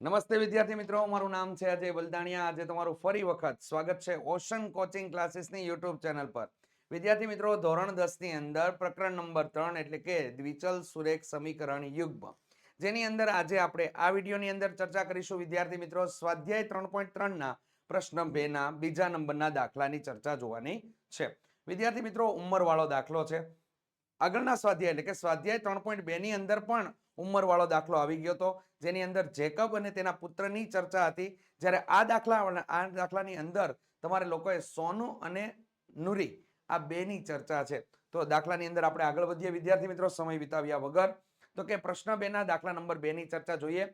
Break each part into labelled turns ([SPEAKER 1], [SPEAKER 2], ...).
[SPEAKER 1] નમસ્તે વિદ્યાર્થી મિત્રો, મારું નામ છે અજય બલદાણિયા. આજે તમારું ફરી વખત સ્વાગત છે ઓશન કોચિંગ ક્લાસીસની યુટ્યુબ ચેનલ પર. વિદ્યાર્થી મિત્રો, ધોરણ દસની અંદર પ્રકરણ નંબર ત્રણ એટલે કે દ્વિચલ સુરેખ સમીકરણ યુગ્મ. જેની અંદર આજે આપણે આ વિડીયોની અંદર ચર્ચા કરીશું. વિદ્યાર્થી મિત્રો, સ્વાધ્યાય ત્રણ પોઈન્ટ ત્રણના પ્રશ્ન બેના બીજા નંબરના દાખલાની ચર્ચા જોવાની છે. વિદ્યાર્થી મિત્રો, ઉંમરવાળો દાખલો છે. આગળના સ્વાધ્યાય એટલે કે સ્વાધ્યાય ત્રણ પોઈન્ટ બે ની અંદર પણ ઉંમરવાળો દાખલો આવી ગયો હતો, જેની અંદર જેકબ અને તેના પુત્રની ચર્ચા હતી. જ્યારે આ દાખલા આ દાખલાની અંદર તમારે લોકોએ સોનું અને નુરી આ બેની ચર્ચા છે. તો દાખલાની અંદર આપણે આગળ વધીએ. વિદ્યાર્થી મિત્રો, સમય વિતાવ્યા વગર. તો કે પ્રશ્ન બેના, દાખલા નંબર બેની ચર્ચા જોઈએ.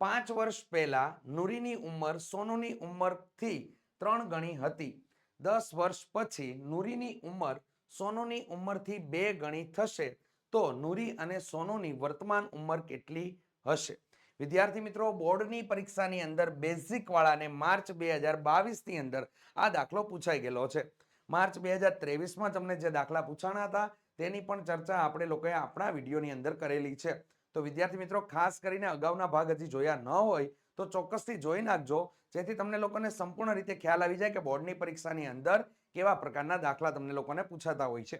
[SPEAKER 1] પાંચ વર્ષ પહેલા નુરીની ઉંમર સોનુની ઉંમરથી ત્રણ ગણી હતી. દસ વર્ષ પછી નુરીની ઉંમર સોનુની ઉંમરથી બે ગણી થશે. તો નૂરી અને સોનુની વર્તમાન ઉંમર કેટલી હશે? વિદ્યાર્થી મિત્રો, બોર્ડની પરીક્ષાની અંદર બેઝિક વાળાને માર્ચ બે હજાર બાવીસની અંદર આ દાખલો પૂછાઈ ગયેલો છે. માર્ચ બે હજાર ત્રેવીસમાં તમને જે દાખલા પૂછાણા હતા, તેની પણ ચર્ચા આપણે લોકોએ આપણા વિડીયોની અંદર કરેલી છે. તો વિદ્યાર્થી મિત્રો, ખાસ કરીને અગાઉના ભાગ હજી જોયા ન હોય, તો ચોક્કસથી જોઈ નાખજો. જેથી તમને લોકોને સંપૂર્ણ રીતે ખ્યાલ આવી જાય કે બોર્ડની પરીક્ષાની અંદર કેવા પ્રકારના દાખલા તમને લોકોને પૂછાતા હોય છે.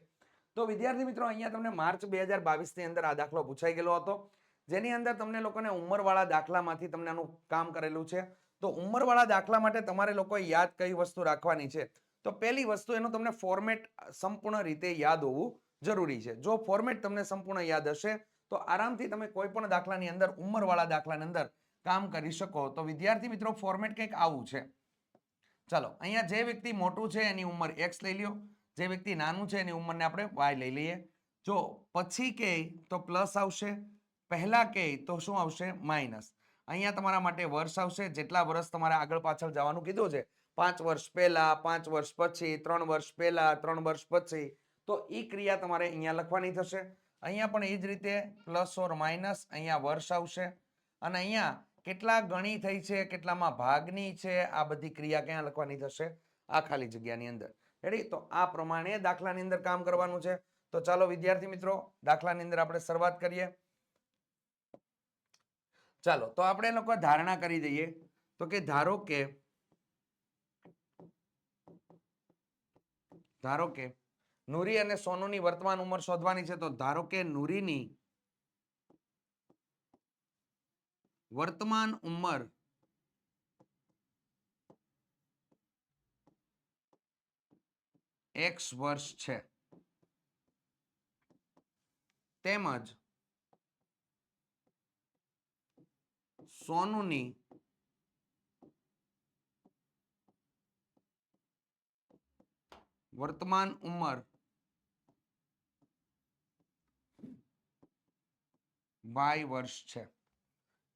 [SPEAKER 1] તો વિદ્યાર્થી મિત્રો, અહીંયા તમને માર્ચ બે હજાર બાવીસની અંદર આ દાખલો પૂછાઈ ગયેલો હતો. જેની અંદર તમને લોકોને ઉંમરવાળા દાખલામાંથી તમને આનું કામ કરેલું છે. તો ઉંમરવાળા દાખલા માટે તમારે લોકોએ યાદ કઈ વસ્તુ રાખવાની છે? તો પહેલી વસ્તુ એનું તમને ફોર્મેટ સંપૂર્ણ રીતે યાદ હોવું જરૂરી છે. જો ફોર્મેટ તમને સંપૂર્ણ યાદ હશે, તો આરામથી તમે કોઈ પણ દાખલાની અંદર, ઉંમરવાળા દાખલાની અંદર કામ કરી શકો. તો વિદ્યાર્થી મિત્રો ફોર્મેટ કંઈક આવું છે. ચાલો, અહીંયા જે વ્યક્તિ મોટું છે, એની ઉંમર એક્સ લઈ લ્યો. જે વ્યક્તિ નાનું છે એની ઉંમરને આપણે વાય લઈ લઈએ. જો પછી કે તો પ્લસ આવશે, પહેલાં કે તો શું આવશે? માઇનસ અહીંયા તમારા માટે વર્ષ આવશે. જેટલા વર્ષ તમારે આગળ પાછળ જવાનું કીધું છે, પાંચ વર્ષ પહેલા, પાંચ વર્ષ પછી, ત્રણ વર્ષ પહેલા, ત્રણ વર્ષ પછી, તો એ ક્રિયા તમારે અહીંયા લખવાની થશે. અહીંયા પણ એ જ રીતે પ્લસ ઓર માઇનસ અહીંયા વર્ષ આવશે. અને અહીંયા કેટલા ગણી થઈ છે, કેટલામાં ભાગની છે, આ બધી ક્રિયા ક્યાં લખવાની થશે? આ ખાલી જગ્યાની અંદર. રેડી તો આ પ્રમાણે દાખલાની અંદર કામ કરવાનું છે. તો ચાલો વિદ્યાર્થી મિત્રો, દાખલાની અંદર આપણે શરૂઆત કરીએ. ચાલો, તો આપણે લોકો ધારણા કરી દઈએ. તો કે ધારો કે ધારો કે નુરી અને સોનુની વર્તમાન ઉંમર શોધવાની છે, તો ધારો કે નુરીની વર્તમાન ઉંમર એક્સ વર્ષ છે. તેમજ સોનુની વર્તમાન ઉંમર વાય વર્ષ છે.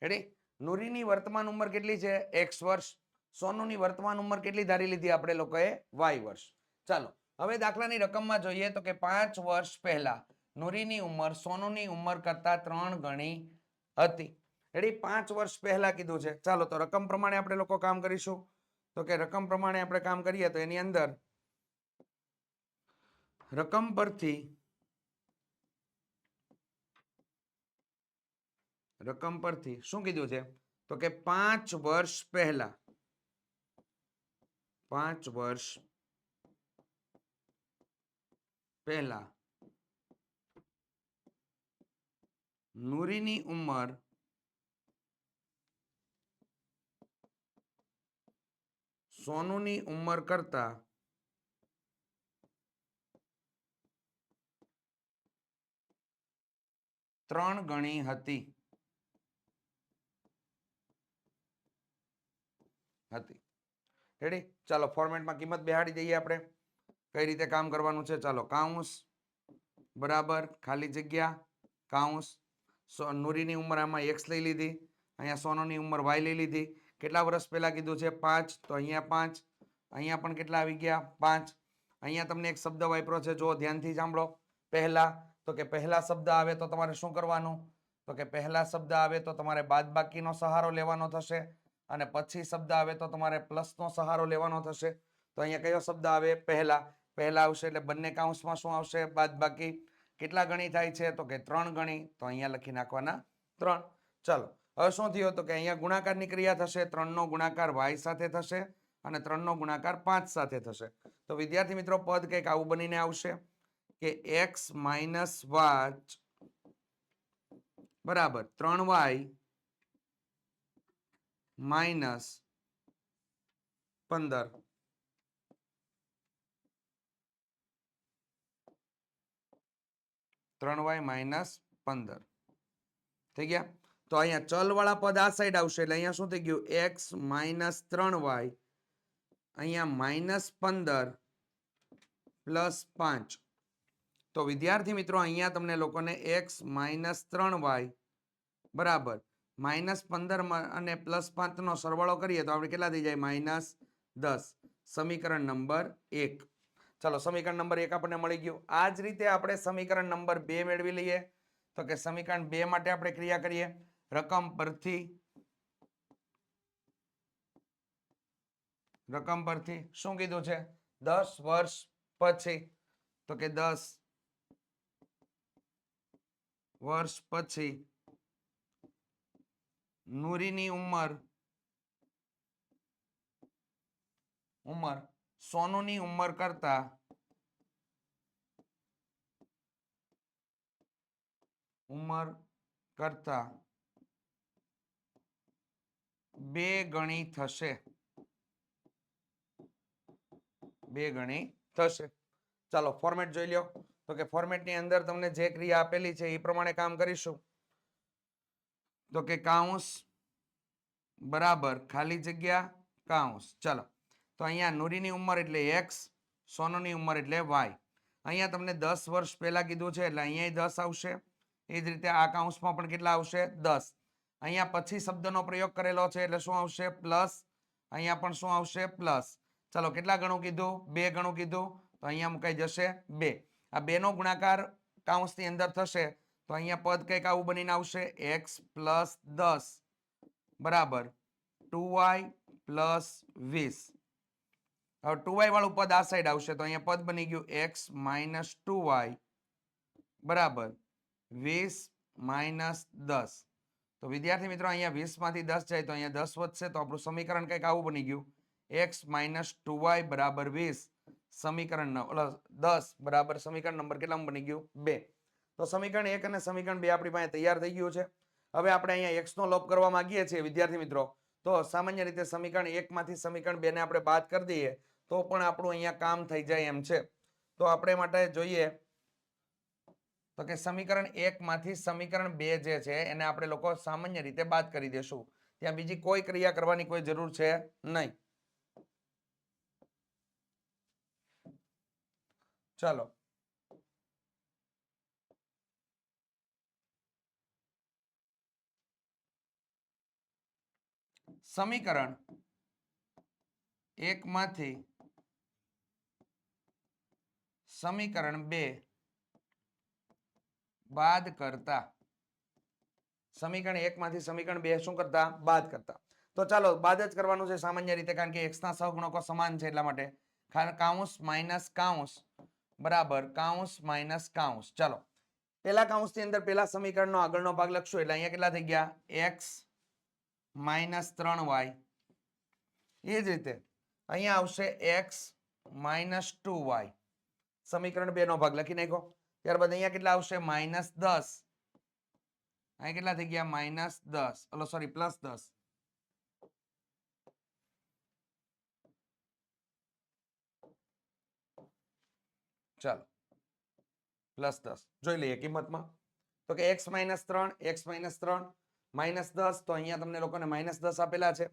[SPEAKER 1] રેડી નુરીની વર્તમાન ઉંમર કેટલી છે? એક્સ વર્ષ. સોનુની વર્તમાન ઉંમર કેટલી ધારી લીધી આપણે લોકોએ? વાય વર્ષ. ચાલો હવે દાખલાની રકમમાં જોઈએ તો કે પાંચ વર્ષ પહેલા નુરીની ઉંમર, સોનુની ઉંમર કરતા ત્રણ ગણી હતી. રેડી પાંચ વર્ષ પહેલા કીધું છે. ચાલો તો રકમ પ્રમાણે આપણે લોકો કામ કરીશું. તો કે રકમ પ્રમાણે આપણે કામ કરીએ તો એની અંદર રકમ પરથી રકમ પરથી શું કીધું છે? તો કે પાંચ વર્ષ પહેલા, પાંચ વર્ષ પહેલા નૂરીની ઉંમર સોનુની ઉંમર કરતા ત્રણ ગણી હતી. હતી. રેડી ચાલો ફોર્મેટમાં કિંમત બેહાડી દઈએ આપણે. કઈ રીતે કામ કરવાનું છે? ચાલો કાઉન્સ બરાબર, ખાલી જગ્યા કાઉન્સ સો, નૂરીની ઉંમર આમાં એક્સ લઈ લીધી, અહીંયા સોનોની ઉંમર વાય લઈ લીધી. કેટલા વર્ષ પહેલાં કીધું છે? પાંચ, તો અહીંયા પાંચ. અહીંયા પણ કેટલા આવી ગયા? પાંચ. અહીંયા તમને એક શબ્દ વાપરો છે જો ધ્યાનથી સાંભળો. પહેલા, તો કે પહેલા શબ્દ આવે તો તમારે શું કરવાનું? તો કે પહેલા શબ્દ આવે તો તમારે બાદબાકીનો સહારો લેવાનો થશે અને પછી શબ્દ આવે તો તમારે પ્લસનો સહારો લેવાનો થશે. તો અહીંયા કયો શબ્દ આવે? પહેલા. પહેલા આવશે એટલે બંને કાઉન્સમાં શું આવશે? બાદબાકી કેટલા ગણી થાય છે? તો કે ત્રણ ગણી. તો અહીંયા લખી નાખવાના ત્રણ. ચાલો, હવે શું થયું તો કે અહીંયા ગુણાકારની ક્રિયા થશે, ત્રણનો ગુણાકાર વાય સાથે થશે અને ત્રણનો ગુણાકાર પાંચ સાથે થશે. તો વિદ્યાર્થી મિત્રો, પદ કંઈક આવું બનીને આવશે કે એક્સ માઇનસ વાચ બરાબર, ત્રણ વાય માઇનસ પંદર. ત્રણ વાય માઇનસ પંદર. થઈ ગયા? તો અહીંયા ચલ વાળા પદ આ સાઈડ આવશે એટલે અહીંયા શું થઈ ગયું? એક્સ માઇનસ ત્રણ વાય અહીંયા માઇનસ પંદર પ્લસ પાંચ. તો વિદ્યાર્થી મિત્રો, અહીંયા તમને લોકોને એક્સ માઇનસ ત્રણ વાય બરાબર માઇનસ પંદર અને પ્લસ પાંચનો સરવાળો કરીએ તો આપણે કેટલા થઈ જાય? માઇનસ દસ. સમીકરણ નંબર એક. ચાલો સમીકરણ નંબર એક આપણને મળી ગયું. આ જ રીતે આપણે સમીકરણ નંબર બે મેળવી લઈએ. તો કે સમીકરણ બે માટે આપણે ક્રિયા કરીએ. રકમ પરથી રકમ પરથી શું કીધું છે? દસ વર્ષ પછી, તો કે દસ વર્ષ પછી, નૂરીની ઉંમર ઉંમર સોનુની ઉંમર કરતા ઉંમર કરતા બે ગણી થશે. બે ગણી થશે. ચાલો ફોર્મેટ જોઈ લ્યો. તો કે ફોર્મેટની અંદર તમને જે ક્રિયા આપેલી છે એ પ્રમાણે કામ કરીશું. તો કે કાઉન્સ બરાબર ખાલી જગ્યા કાઉન્સ. ચાલો. તો અહીંયા નૂરીની ઉંમર એટલે એક્સ, સોનુની ઉંમર એટલે વાય. અહીંયા તમને દસ વર્ષ પહેલાં કીધું છે, એટલે અહીંયા દસ આવશે. એ જ રીતે આ કાઉન્સમાં પણ કેટલા આવશે? દસ. અહીંયા પછી શબ્દનો પ્રયોગ કરેલો છે, એટલે શું આવશે? પ્લસ. અહીંયા પણ શું આવશે? પ્લસ. ચાલો, કેટલા ગણું કીધું? બે ગણું કીધું? તો અહીંયા મુકાઈ જશે બે. આ બેનો ગુણાકાર કાઉન્સની અંદર થશે, તો અહીંયા પદ કંઈક આવું બનીને આવશે. એક્સ પ્લસ દસ. બરાબર. ટુ વાય પ્લસ વીસ. હવે ટુ વાય વાળું પદ આ સાઈડ આવશે તો અહીંયા પદ બની ગયું એક્સ માઇનસ ટુ વાય બરાબર? વીસ માઇનસ દસ. તો વિદ્યાર્થી મિત્રો, અહીંયા વીસમાંથી દસ જાય તો અહીંયા દસ વધશે તો આપણું સમીકરણ કંઈક આવું બની ગયું. એક્સ માઇનસ ટુ વાય બરાબર વીસ. સમીકરણ દસ બરાબર સમીકરણ નંબર કેટલામાં બની ગયું? બે. તો સમીકરણ એક અને સમીકરણ બે આપણી પાસે તૈયાર થઈ ગયું છે. હવે આપણે અહીંયા એક્સ નો લોપ કરવા માંગીએ છીએ વિદ્યાર્થી મિત્રો. તો સામાન્ય રીતે સમીકરણ એક માંથી સમીકરણ બે ને આપણે બાદ કરી દઈએ. તો પણ આપણું અહીંયા કામ થઈ જાય એમ છે. તો આપણે માટે જોઈએ, તો કે સમીકરણ એકમાંથી સમીકરણ બે જે છે, એને આપણે લોકો સામાન્ય રીતે બાદ કરી દેશું. ત્યાં બીજી કોઈ ક્રિયા કરવાની કોઈ જરૂર છે નહીં. ચાલો. સમીકરણ એક માંથી સમીકરણ બે. બાદ કરતા. સમીકરણ એક માંથી સમીકરણ બે શું કરતા? બાદ કરતા. તો ચાલો, બાદ જ કરવાનું છે સામાન્ય રીતે કારણ કે એક્સના સહગુણકો સમાન છે એટલા માટે. Counts minus counts. બરાબર, કાઉન્સ માઇનસ કાઉન્સ. ચાલો પેલા કાઉન્સની અંદર પેલા સમીકરણનો આગળનો ભાગ લખશું એટલે અહીંયા કેટલા થઈ ગયા? એક્સ માઇનસ ત્રણ વાય એ જ રીતે. અહીંયા આવશે એક્સ માઇનસ ટુ વાય સમીકરણ બે નો ભાગ લખી નાખો ત્યારબાદ અહીંયા કેટલા આવશે? માઇનસ દસ. અહીંયા કેટલા થઈ ગયા? માઇનસ દસ. ઓલો સોરી પ્લસ દસ. ચાલો. પ્લસ દસ. જોઈ લઈએ કિંમતમાં. તો કે એક્સ માઇનસ ત્રણ એક્સ માઇનસ ત્રણ માઇનસ દસ. તો અહીંયા તમને લોકોને માઇનસ દસ આપેલા છે.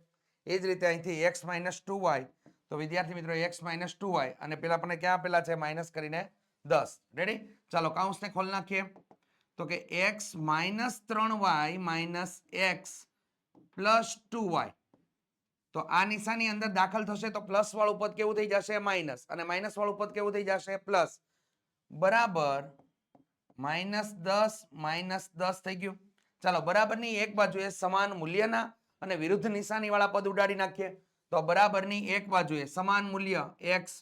[SPEAKER 1] એ જ રીતે અહીંથી એક્સ માઇનસ ટુ વાય. તો વિદ્યાર્થી મિત્રો એક્સ માઇનસ ટુ વાય અને પેલા આપણને ક્યાં આપેલા છે? માઇનસ કરીને દસ. રેડી ચાલો કાઉન્સને ખોલ નાખીએ. તો કે એક્સ માઇનસ ત્રણ Y minus X plus two Y. તો આ નિશાની અંદર દાખલ થશે તો પ્લસ વાળું પદ કેવું થઈ જશે? માઇનસ. અને માઇનસ વાળું પદ કેવું થઈ જશે? પ્લસ. બરાબર. માઇનસ દસ માઇનસ દસ થઈ ગયું. ચાલો, બરાબરની એક બાજુએ સમાન મૂલ્યના અને વિરુદ્ધ નિશાની વાળા પદ ઉડાડી નાખીએ. તો બરાબરની એક બાજુએ સમાન મૂલ્ય એક્સ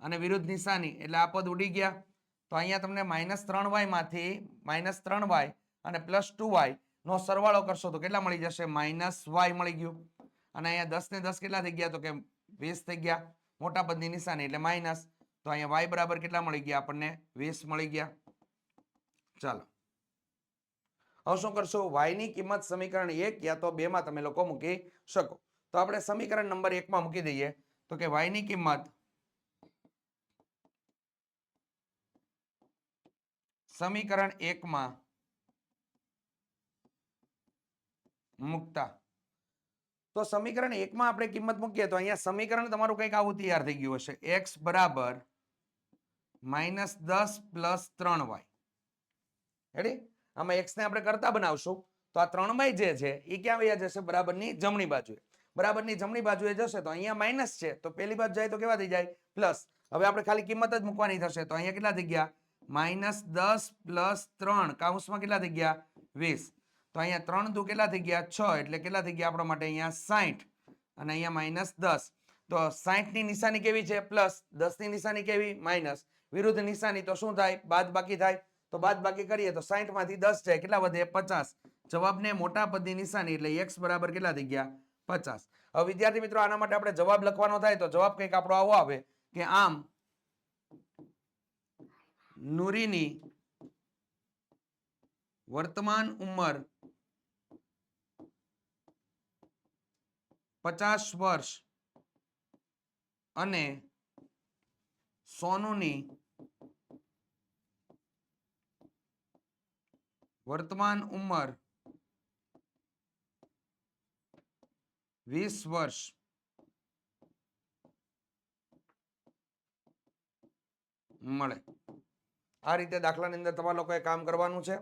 [SPEAKER 1] અને વિરુદ્ધ નિશાની, એટલે આ પદ ઉડી ગયા. તો અહીંયા તમને માઇનસ ત્રણ વાયમાંથી માઇનસ ત્રણ વાય અને પ્લસ ટુ નો સરવાળો કરશો તો કેટલા મળી જશે? માઇનસ વાય મળી ગયું. અને અહીંયા દસ ને દસ કેટલા થઈ ગયા? તો કે વીસ થઈ ગયા. મોટા પદની નિશાની, એટલે માઇનસ. તો અહીંયા વાય બરાબર કેટલા મળી ગયા? આપણને વીસ મળી ગયા. ચાલો. હવે શું કરશો? વાયની કિંમત સમીકરણ એક યા તો બેમાં તમે લોકો મૂકી શકો. તો આપણે સમીકરણ નંબર એકમાં મૂકી દઈએ. તો કે વાયની કિંમત સમીકરણ એકમાં મુકતા. તો સમીકરણ એકમાં આપણે કિંમત મૂકીએ તો અહીંયા સમીકરણ તમારું કંઈક આવું તૈયાર થઈ ગયું હશે. એક્સ બરાબર માઇનસ દસ પ્લસ ત્રણ વાય રેડી આમાં એક્સ ને આપણે કરતા બનાવશું. તો આ ત્રણ વાય જે છે એ ક્યાં વયા જશે? બરાબરની જમણી બાજુએ. બરાબરની જમણી બાજુએ જશે તો અહીંયા માઇનસ છે, તો પેલી બાજુ જાય તો કેવા થઈ જાય? પ્લસ હવે આપણે ખાલી કિંમત જ મૂકવાની થશે, તો અહીંયા કેટલા થઈ ગયા? માઇનસ દસ પ્લસ ત્રણ. કાઉન્સમાં કેટલા થઈ ગયા? વીસ. તો અહીંયા ત્રણ દુ કેટલા થઈ ગયા? છ. એટલે કેટલા થઈ ગયા આપણા માટે? અહીંયા સાઠ અને અહીંયા માઇનસ દસ. તો સાઠની નિશાની કેવી છે? પ્લસ દસની નિશાની કેવી? માઇનસ વિરુદ્ધ નિશાની તો શું થાય? બાદ બાકી થાય. તો બાદ બાકી કરીએ તો સાઠમાંથી દસ જાય. કેટલા વધે? પચાસ. જવાબને મોટા પદની નિશાની એટલે એક્સ બરાબર કેટલા થઈ ગયા? પચાસ. હવે વિદ્યાર્થી મિત્રો, આના માટે આપણે જવાબ લખવાનો થાય તો જવાબ કંઈક આપણો આવો આવે કે આમ નુરીની વર્તમાન ઉંમર પચાસ વર્ષ અને સોનુની વર્તમાન ઉંમર વીસ વર્ષ. મળે. આ રીતે દાખલાની અંદર તમારા લોકોએ કામ કરવાનું છે.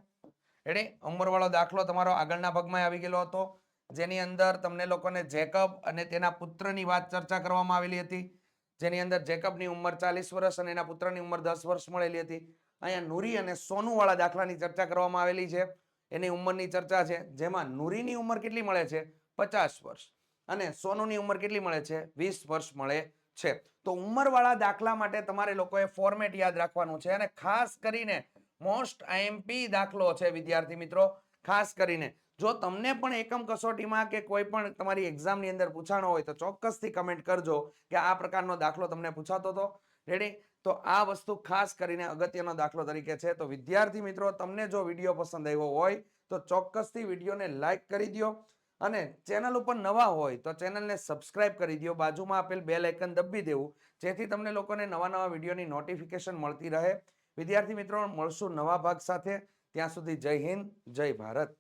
[SPEAKER 1] એટલે ઉંમરવાળો દાખલો તમારો આગળના ભાગમાં આવી ગયેલો હતો. જેની અંદર તમને લોકોને જેકબ અને તેના પુત્રની વાત ચર્ચા કરવામાં આવેલી હતી. જેની અંદર જેકબની ઉંમર ચાલીસ વર્ષ અને એના પુત્રની ઉંમર દસ વર્ષ મળેલી હતી. અહીંયા નુરી અને સોનુવાળા દાખલાની ચર્ચા કરવામાં આવેલી છે. એની ઉંમરની ચર્ચા છે. જેમાં નુરીની ઉંમર કેટલી મળે છે? પચાસ વર્ષ. અને સોનુની ઉંમર કેટલી મળે છે? વીસ વર્ષ મળે છે. તો ઉંમરવાળા દાખલા માટે તમારે લોકોએ ફોર્મેટ યાદ રાખવાનું છે અને ખાસ કરીને મોસ્ટ આઈએમપી દાખલો છે, વિદ્યાર્થી મિત્રો. ખાસ કરીને જો તમને પણ એકમ કસોટીમાં કે કોઈ પણ તમારી એક્ઝામની અંદર પૂછાણો હોય તો ચોક્કસથી કમેન્ટ કરજો કે આ પ્રકારનો દાખલો તમને પૂછાતો હતો. રેડી તો આ વસ્તુ ખાસ કરીને અગત્યનો દાખલો તરીકે છે. તો વિદ્યાર્થી મિત્રો, તમને જો વીડિયો પસંદ આવ્યો હોય તો ચોક્કસથી વિડીયોને લાઈક કરી દો અને ચેનલ ઉપર નવા હોય તો ચેનલને સબસ્ક્રાઇબ કરી દો બાજુમાં આપેલ બેલ આઇકન દબી દેવું, જેથી તમને લોકોને નવા નવા વિડીયોની નોટિફિકેશન મળતી રહે. વિદ્યાર્થી મિત્રો, મળશું નવા ભાગ સાથે. ત્યાં સુધી જય હિન્દ, જય ભારત.